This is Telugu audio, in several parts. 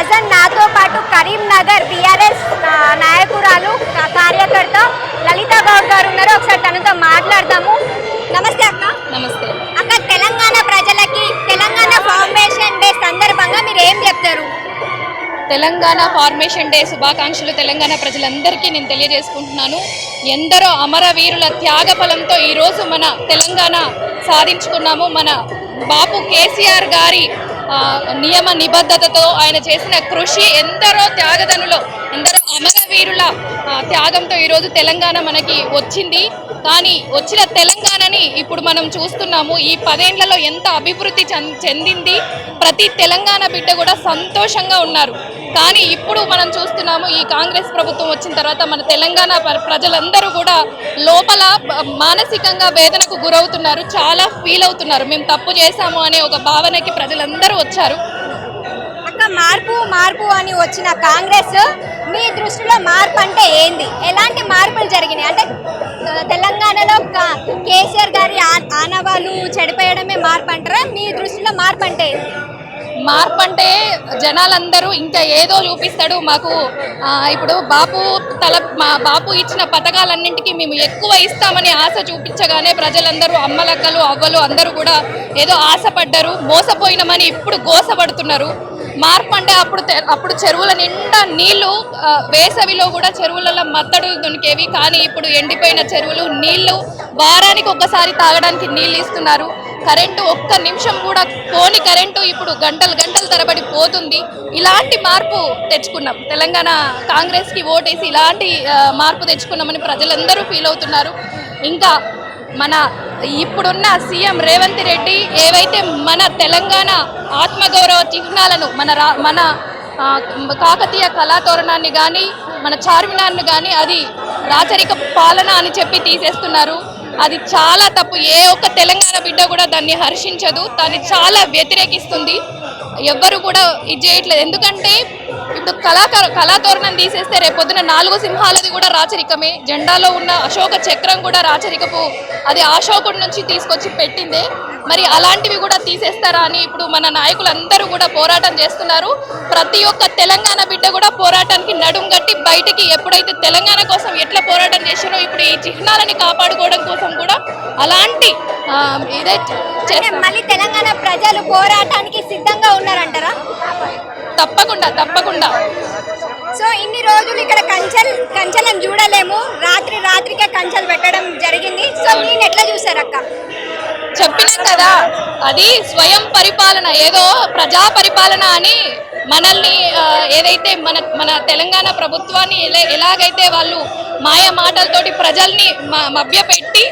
ప్రజెంట్ నాతో పాటు కరీంనగర్ బీఆర్ఎస్ నాయకురాలు కార్యకర్త లలిత గౌడ్ గారు ఉన్నారు. ఒకసారి తనతో మాట్లాడదాము. నమస్తే అక్క. నమస్తే. అక్క తెలంగాణ ప్రజలకి తెలంగాణ ఫౌండేషన్ డే సందర్భంగా మీరు ఏం చెప్తారు? తెలంగాణ ఫార్మేషన్ డే శుభాకాంక్షలు తెలంగాణ ప్రజలందరికీ నేను తెలియజేసుకుంటున్నాను. ఎందరో అమరవీరుల త్యాగ ఫలంతో ఈరోజు మన తెలంగాణ సాధించుకున్నాము. మన బాపు కేసీఆర్ గారి నియమ నిబద్ధతతో ఆయన చేసిన కృషి ఎందరో త్యాగదనులో ఎందరో అమరవీరుల త్యాగంతో ఈరోజు తెలంగాణ మనకి వచ్చింది. కానీ వచ్చిన తెలంగాణని ఇప్పుడు మనం చూస్తున్నాము. ఈ పదేండ్లలో ఎంత అభివృద్ధి చెందింది. ప్రతి తెలంగాణ బిడ్డ కూడా సంతోషంగా ఉన్నారు. కానీ ఇప్పుడు మనం చూస్తున్నాము ఈ కాంగ్రెస్ ప్రభుత్వం వచ్చిన తర్వాత మన తెలంగాణ ప్రజలందరూ కూడా లోపల మానసికంగా వేదనకు గురవుతున్నారు. చాలా ఫీల్ అవుతున్నారు. మేము తప్పు చేశాము అనే ఒక భావనకి ప్రజలందరూ వచ్చారు. అక్క మార్పు మార్పు అని వచ్చిన కాంగ్రెస్ మీ దృష్టిలో మార్పు అంటే ఏంది? ఎలాంటి మార్పులు జరిగినాయి? అంటే తెలంగాణలో కేసీఆర్ గారి ఆ- ఆనవాళ్ళు చెడిపోయడమే మార్పు అంటారా? మీ దృష్టిలో మార్పు అంటే ఏంది? మార్పు అంటే జనాలందరూ ఇంకా ఏదో చూపిస్తాడు. మాకు ఇప్పుడు బాపు తల మా బాపు ఇచ్చిన పథకాలన్నింటికి మేము ఎక్కువ ఇస్తామని ఆశ చూపించగానే ప్రజలందరూ అమ్మలక్కలు అవ్వలు అందరూ కూడా ఏదో ఆశపడ్డారు మోసపోయినామని ఇప్పుడు గోసపడుతున్నారు. మార్పు అంటే అప్పుడు తె- అప్పుడు చెరువుల నిండా నీళ్ళు వేసవిలో కూడా చెరువులలో మత్తడు దొనికేవి. కానీ ఇప్పుడు ఎండిపోయిన చెరువులు నీళ్ళు వారానికి ఒక్కసారి తాగడానికి నీళ్ళు ఇస్తున్నారు. కరెంటు ఒక్క నిమిషం కూడా పోని కరెంటు ఇప్పుడు గంటలు గంటల తరబడి పోతుంది. ఇలాంటి మార్పు తెచ్చుకున్నాం. తెలంగాణ కాంగ్రెస్కి ఓటేసి ఇలాంటి మార్పు తెచ్చుకున్నామని ప్రజలందరూ ఫీల్ అవుతున్నారు. ఇంకా మన ఇప్పుడున్న సీఎం రేవంత్ రెడ్డి ఏవైతే మన తెలంగాణ ఆత్మగౌరవ చిహ్నాలను మన రా మన కాకతీయ కళాతోరణాన్ని కానీ మన చార్మినార్ని కానీ అది రాచరిక పాలన అని చెప్పి తీసేస్తున్నారు. అది చాలా తప్పు. ఏ ఒక్క తెలంగాణ బిడ్డ కూడా దాన్ని హర్షించదు. దాన్ని చాలా వ్యతిరేకిస్తుంది. ఎవ్వరు కూడా ఇది చేయట్లేదు. ఎందుకంటే ఇప్పుడు కళాకార కళాతోరణం తీసేస్తే రేపొద్దున నాలుగు సింహాలది కూడా రాచరికమే. జెండాలో ఉన్న అశోక చక్రం కూడా రాచరికపు అది అశోకుడి నుంచి తీసుకొచ్చి పెట్టిందే. మరి అలాంటివి కూడా తీసేస్తారా అని ఇప్పుడు మన నాయకులందరూ కూడా పోరాటం చేస్తున్నారు. ప్రతి ఒక్క తెలంగాణ బిడ్డ కూడా పోరాటానికి నడుం గట్టి బయటికి ఎప్పుడైతే తెలంగాణ కోసం ఎట్లా పోరాటం చేశారో ఇప్పుడు ఈ చిహ్నాలని కాపాడుకోవడం కోసం కూడా అలాంటి ఇదే మళ్ళీ తెలంగాణ ప్రజలు పోరాటానికి సిద్ధంగా ఉన్నారంటారా? తప్పకుండా తప్పకుండా. సో ఇన్ని రోజులు ఇక్కడ కంచెల్ కంచెలను చూడలేము. రాత్రి రాత్రికే కంచెలు పెట్టడం జరిగింది. సో నేను ఎట్లా చూసారు అక్క? చెప్పినాం కదా అది స్వయం పరిపాలన ఏదో ప్రజా పరిపాలన అని మనల్ని ఏదైతే మన మన తెలంగాణ ప్రభుత్వాన్ని ఎలా ఎలాగైతే వాళ్ళు మాయ మాటలతోటి ప్రజల్ని మభ్యపెట్టి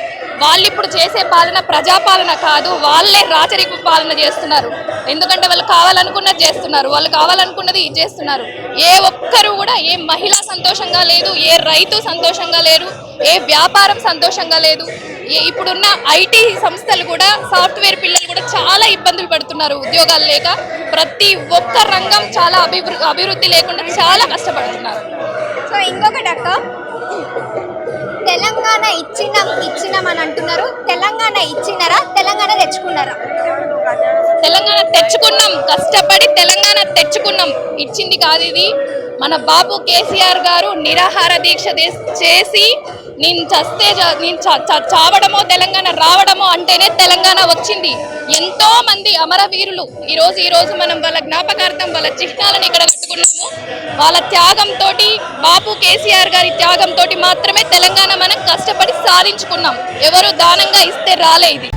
వాళ్ళు ఇప్పుడు చేసే పాలన ప్రజాపాలన కాదు వాళ్ళే రాచరిక పాలన చేస్తున్నారు. ఎందుకంటే వాళ్ళు కావాలనుకున్నది చేస్తున్నారు. వాళ్ళు కావాలనుకున్నది ఇది చేస్తున్నారు. ఏ ఒక్కరు కూడా ఏ మహిళ సంతోషంగా లేదు ఏ రైతు సంతోషంగా లేరు ఏ వ్యాపారం సంతోషంగా లేదు. ఏ- ఇప్పుడున్న ఐటీ సంస్థలు కూడా సాఫ్ట్వేర్ పిల్లలు కూడా చాలా ఇబ్బందులు పడుతున్నారు ఉద్యోగాలు లేక. ప్రతి ఒక్క రంగం చాలా అభివృద్ధి అభివృద్ధి లేకుండా చాలా కష్టపడుతున్నారు. సో ఇంకొకటి అక్క. తెలంగాణ ఇచ్చిన ఇచ్చినామని అంటున్నారు. తెలంగాణ ఇచ్చినారా? తెలంగాణ తెచ్చుకున్నారా? తెలంగాణ తెచ్చుకున్నాం కష్టపడి తెలంగాణ తెచ్చుకున్నాం. ఇచ్చింది కాదు ఇది. మన బాబు కేసీఆర్ గారు నిరాహార దీక్ష చేసి నేను చస్తే నేను చ- చావడమో తెలంగాణ రావడమో అంటేనే తెలంగాణ వచ్చింది. ఎంతో మంది అమరవీరులు ఈరోజు ఈరోజు మనం వాళ్ళ జ్ఞాపకార్థం వాళ్ళ చిహ్నాలను ఇక్కడ కట్టుకున్నాము. వాళ్ళ త్యాగంతో బాపు కేసీఆర్ గారి త్యాగంతో మాత్రమే తెలంగాణ మనం కష్టపడి సాధించుకున్నాం. ఎవరు దానంగా ఇస్తే రాలే ఇది.